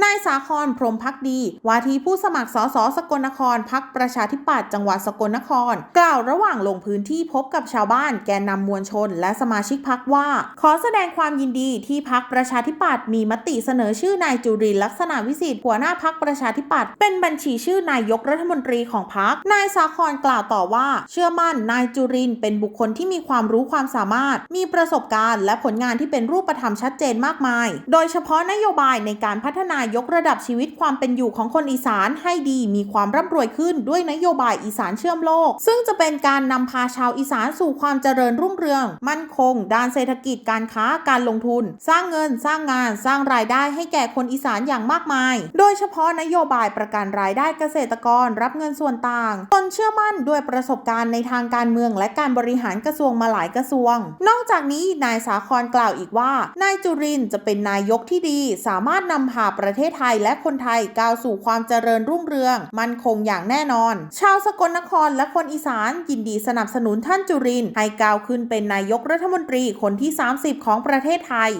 นายสาครพรมพักดีว่าที่ผู้สมัครสสสกลนครพักประชาธิปัตย์จังหวัดสกลนคร กล่าวระหว่างลงพื้นที่พบกับชาวบ้านแกนนำมวลชน และสมาชิกพักว่า ขอแสดงความยินดีที่พักประชาธิปัตย์มีมติเสนอชื่อนายจุรินลักษณะวิสิทธิ์หัวหน้าพักประชาธิปัตย์เป็นบัญชีชื่อนายกรัฐมนตรีของพักนายสาครกล่าวต่อว่า เชื่อมั่นนายจุรินเป็นบุคคลที่มีความรู้ความสามารถ มีประสบการณ์ และผลงานที่เป็นรูปธรรมชัดเจนมากมาย โดยเฉพาะนโยบายในการพัฒนายกระดับชีวิตความเป็นอยู่ของคนอีสานให้ดีมีความร่ำรวยขึ้นด้วยนโยบายอีสานเชื่อมโลก ซึ่งจะเป็นการนำพาชาวอีสานสู่ความเจริญรุ่งเรือง มั่นคง ด้านเศรษฐกิจการค้าการลงทุน สร้างเงินสร้างงานสร้างรายได้ให้แก่คนอีสานอย่างมากมาย โดยเฉพาะนโยบายประกันรายได้เกษตรกรรับเงินส่วนต่างตนเชื่อมั่นด้วยประสบการณ์ในทางการเมืองและการบริหารกระทรวงมาหลายกระทรวง นอกจากนี้นายสาครกล่าวอีกว่า นายจุรินจะเป็นนายกที่ดี สามารถนำพาประประเทศไทยและคนไทยก้าวสู่ความเจริญรุ่งเรือง มั่นคงอย่างแน่นอน ชาวสกลนครและคนอีสานยินดีสนับสนุนท่านจุรินให้ก้าวขึ้นเป็นนายกรัฐมนตรีคนที่ 30 ของประเทศไทย